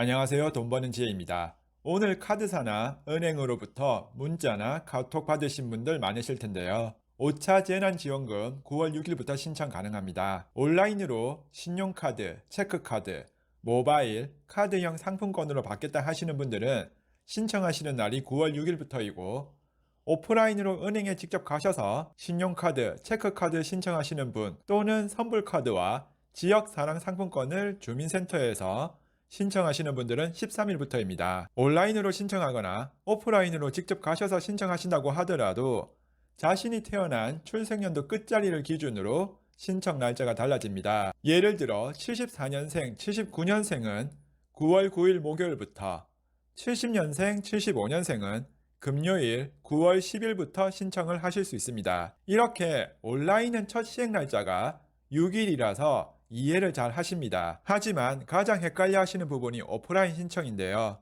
안녕하세요. 돈 버는 지혜입니다. 오늘 카드사나 은행으로부터 문자나 카톡 받으신 분들 많으실 텐데요. 5차 재난지원금 9월 6일부터 신청 가능합니다. 온라인으로 신용카드, 체크카드, 모바일, 카드형 상품권으로 받겠다 하시는 분들은 신청하시는 날이 9월 6일부터이고 오프라인으로 은행에 직접 가셔서 신용카드, 체크카드 신청하시는 분 또는 선불카드와 지역 사랑 상품권을 주민센터에서 신청하시는 분들은 13일부터입니다. 온라인으로 신청하거나 오프라인으로 직접 가셔서 신청하신다고 하더라도 자신이 태어난 출생연도 끝자리를 기준으로 신청 날짜가 달라집니다. 예를 들어 74년생, 79년생은 9월 9일 목요일부터 70년생, 75년생은 금요일 9월 10일부터 신청을 하실 수 있습니다. 이렇게 온라인은 첫 시행 날짜가 6일이라서 이해를 잘 하십니다. 하지만 가장 헷갈려 하시는 부분이 오프라인 신청인데요.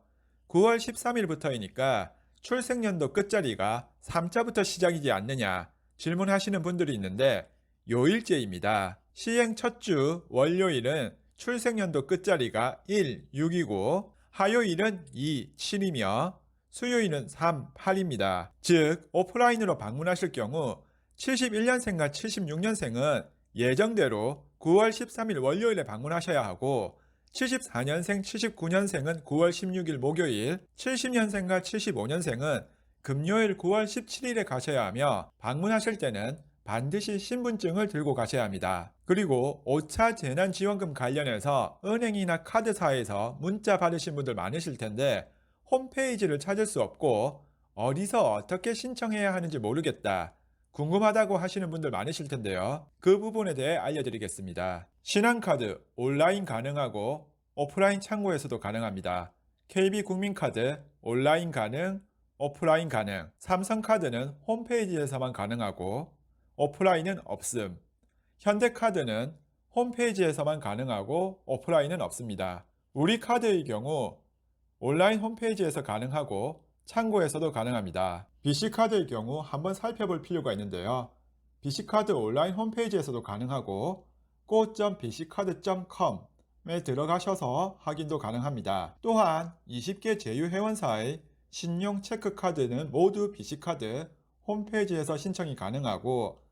9월 13일부터이니까 출생연도 끝자리가 3자부터 시작이지 않느냐 질문하시는 분들이 있는데 요일제입니다. 시행 첫 주 월요일은 출생연도 끝자리가 1, 6이고 화요일은 2, 7이며 수요일은 3, 8입니다. 즉 오프라인으로 방문하실 경우 71년생과 76년생은 예정대로 9월 13일 월요일에 방문하셔야 하고 74년생, 79년생은 9월 16일 목요일, 70년생과 75년생은 금요일 9월 17일에 가셔야 하며 방문하실 때는 반드시 신분증을 들고 가셔야 합니다. 그리고 5차 재난지원금 관련해서 은행이나 카드사에서 문자 받으신 분들 많으실 텐데 홈페이지를 찾을 수 없고 어디서 어떻게 신청해야 하는지 모르겠다. 궁금하다고 하시는 분들 많으실 텐데요. 그 부분에 대해 알려드리겠습니다. 신한카드 온라인 가능하고 오프라인 창구에서도 가능합니다. KB국민카드 온라인 가능, 오프라인 가능. 삼성카드는 홈페이지에서만 가능하고 오프라인은 없음. 현대카드는 홈페이지에서만 가능하고 오프라인은 없습니다. 우리 카드의 경우 온라인 홈페이지에서 가능하고 창구에서도 가능합니다. BC카드의 경우 한번 살펴볼 필요가 있는데요. BC카드 온라인 홈페이지에서도 가능하고 go.bc카드.com에 들어가셔서 확인도 가능합니다. 또한 20개 제휴회원사의 신용 체크카드는 모두 BC카드 홈페이지에서 신청이 가능하고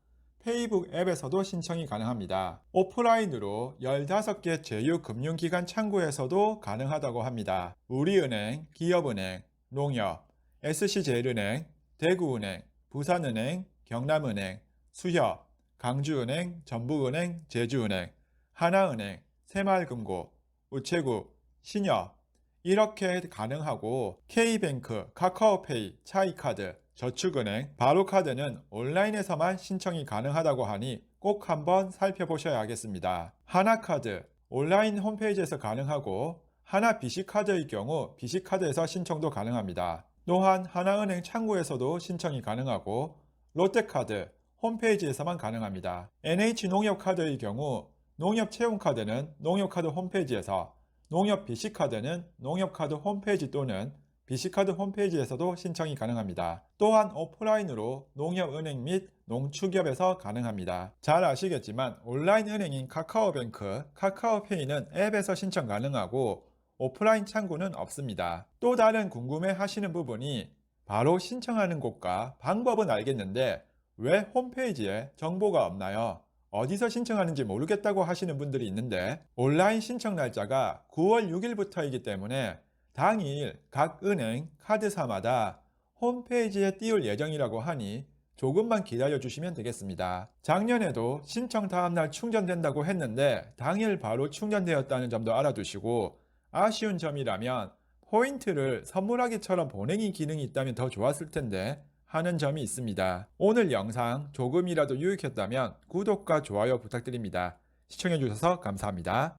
페이북 앱에서도 신청이 가능합니다. 오프라인으로 15개 제휴금융기관 창구에서도 가능하다고 합니다. 우리은행, 기업은행, 농협, SC제일은행, 대구은행, 부산은행, 경남은행, 수협, 강주은행, 전북은행, 제주은행, 하나은행, 새마을금고, 우체국, 신협 이렇게 가능하고 K뱅크, 카카오페이, 차이카드, 저축은행, 바로카드는 온라인에서만 신청이 가능하다고 하니 꼭 한번 살펴보셔야 하겠습니다. 하나카드 온라인 홈페이지에서 가능하고 하나 BC카드의 경우 BC카드에서 신청도 가능합니다. 또한 하나은행 창구에서도 신청이 가능하고 롯데카드 홈페이지에서만 가능합니다. NH농협카드의 경우 농협채용카드는 농협카드 홈페이지에서 농협 BC카드는 농협카드 홈페이지 또는 BC카드 홈페이지에서도 신청이 가능합니다. 또한 오프라인으로 농협은행 및 농축협에서 가능합니다. 잘 아시겠지만 온라인 은행인 카카오뱅크, 카카오페이는 앱에서 신청 가능하고 오프라인 창구는 없습니다. 또 다른 궁금해 하시는 부분이 바로 신청하는 곳과 방법은 알겠는데 왜 홈페이지에 정보가 없나요? 어디서 신청하는지 모르겠다고 하시는 분들이 있는데 온라인 신청 날짜가 9월 6일부터이기 때문에 당일 각 은행 카드사마다 홈페이지에 띄울 예정이라고 하니 조금만 기다려 주시면 되겠습니다. 작년에도 신청 다음날 충전된다고 했는데 당일 바로 충전되었다는 점도 알아두시고 아쉬운 점이라면 포인트를 선물하기처럼 보내기 기능이 있다면 더 좋았을 텐데 하는 점이 있습니다. 오늘 영상 조금이라도 유익했다면 구독과 좋아요 부탁드립니다. 시청해주셔서 감사합니다.